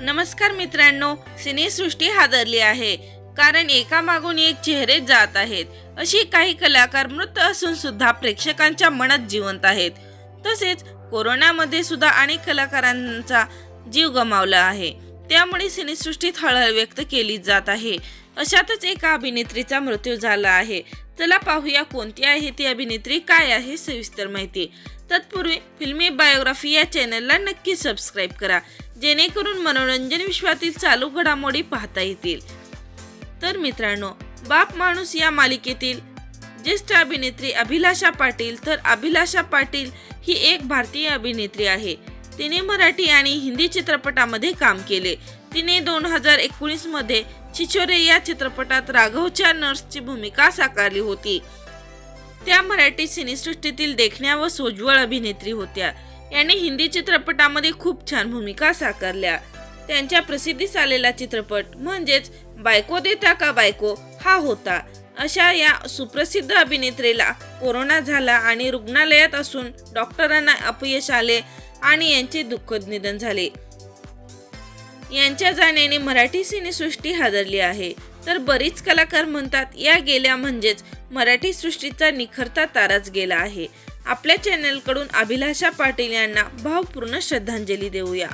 नमस्कार मित्रांनो सिनेसृष्टी हादरली आहे. कारण एका मागून एक चेहरे जात आहेत. अशी काही कलाकार मृत असून सुद्धा प्रेक्षकांच्या मनात जिवंत आहेत. तसेच कोरोनामध्ये सुद्धा अनेक कलाकारांचा जीव गमावला आहे. त्यामुळे सिनेसृष्टीत हळहळ व्यक्त केली जात आहे. अशातच एका अभिनेत्रीचा मृत्यू झाला आहे. चला पाहूया कोणती आहे ती अभिनेत्री काय आहे सविस्तर माहिती. तत्पूर्वी फिल्मी बायोग्राफी या चॅनलला नक्की सबस्क्राईब करा जेणेकरून मनोरंजन विश्वातील चालू घडामोडी पाहता येतील. तर मित्रांनो बाप माणूस या मालिकेतील ज्येष्ठ अभिनेत्री अभिलाषा पाटील तर अभिलाषा पाटील ही एक भारतीय अभिनेत्री आहे. तिने मराठी आणि हिंदी चित्रपटामध्ये काम केले. तिने दोन हजार एकोणीसमध्ये छिछोरे या चित्रपटात राघवच्या नर्सची भूमिका साकारली होती. त्या मराठी सिनेसृष्टीतील देखण्या व सोज्वळ अभिनेत्री होत्या. यांनी हिंदी चित्रपटामध्ये खूप छान भूमिका साकारल्या. त्यांच्या प्रसिद्धीस आलेला चित्रपट म्हणजेच बायको देता का बायको हा होता. अशा या सुप्रसिद्ध अभिनेत्रीला कोरोना झाला आणि रुग्णालयात असून डॉक्टरांना अपयश आले आणि यांचे दुःखद निधन झाले. यांच्या जाण्याने मराठी सिनेसृष्टी हादरली आहे. तर बरीच कलाकार म्हणतात या गेल्या म्हणजेच मराठी सृष्टीचा निखरता ताराच गेला आहे. आपल्या चॅनलकडून अभिलाषा पाटील यांना भावपूर्ण श्रद्धांजली देऊया.